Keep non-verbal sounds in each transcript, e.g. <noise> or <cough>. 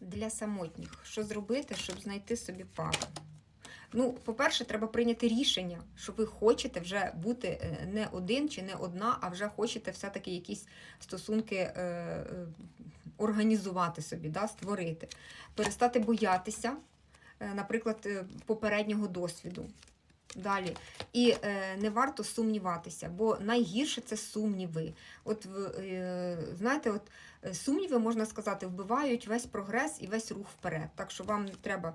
для самотніх. Що зробити, щоб знайти собі пару? Ну, по-перше, треба прийняти рішення, що ви хочете вже бути е, не один чи не одна, а вже хочете все-таки якісь стосунки е, е, організувати собі, да, створити. Перестати боятися, е, наприклад, попереднього досвіду. Далі. І е, не варто сумніватися, бо найгірше це сумніви. От е, знаєте, от сумніви, можна сказати, вбивають весь прогрес і весь рух вперед. Так що вам не треба,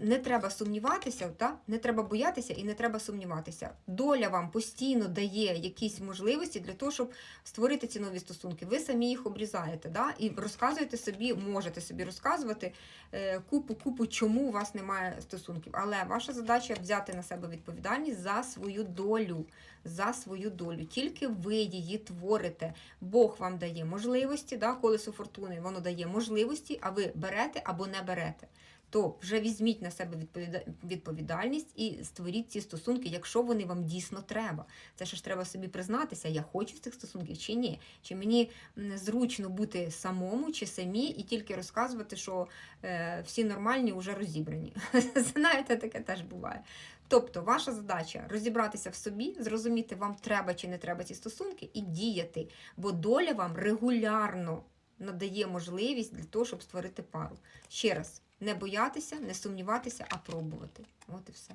не треба сумніватися, та? не треба боятися і не треба сумніватися. Доля вам постійно дає якісь можливості для того, щоб створити ці нові стосунки. Ви самі їх обрізаєте, да? і розказуєте собі, можете собі розказувати е, купу, купу, чому у вас немає стосунків. Але ваша задача взяти на себе відповідальність за свою долю. За свою долю. Тільки ви її творите. Бог вам дає можливості, да, колесо фортуни, воно дає можливості, а ви берете або не берете. То вже візьміть на себе відповіда- відповідальність і створіть ці стосунки, якщо вони вам дійсно треба. Це ж треба собі признатися, я хочу цих стосунків чи ні. Чи мені зручно бути самому чи самі і тільки розказувати, що е, всі нормальні вже розібрані. <laughs> Знаєте, таке теж буває. Тобто, ваша задача розібратися в собі, зрозуміти, вам треба чи не треба ці стосунки, і діяти, бо доля вам регулярно надає можливість для того, щоб створити пару. Ще раз, не боятися, не сумніватися, а пробувати. От і все.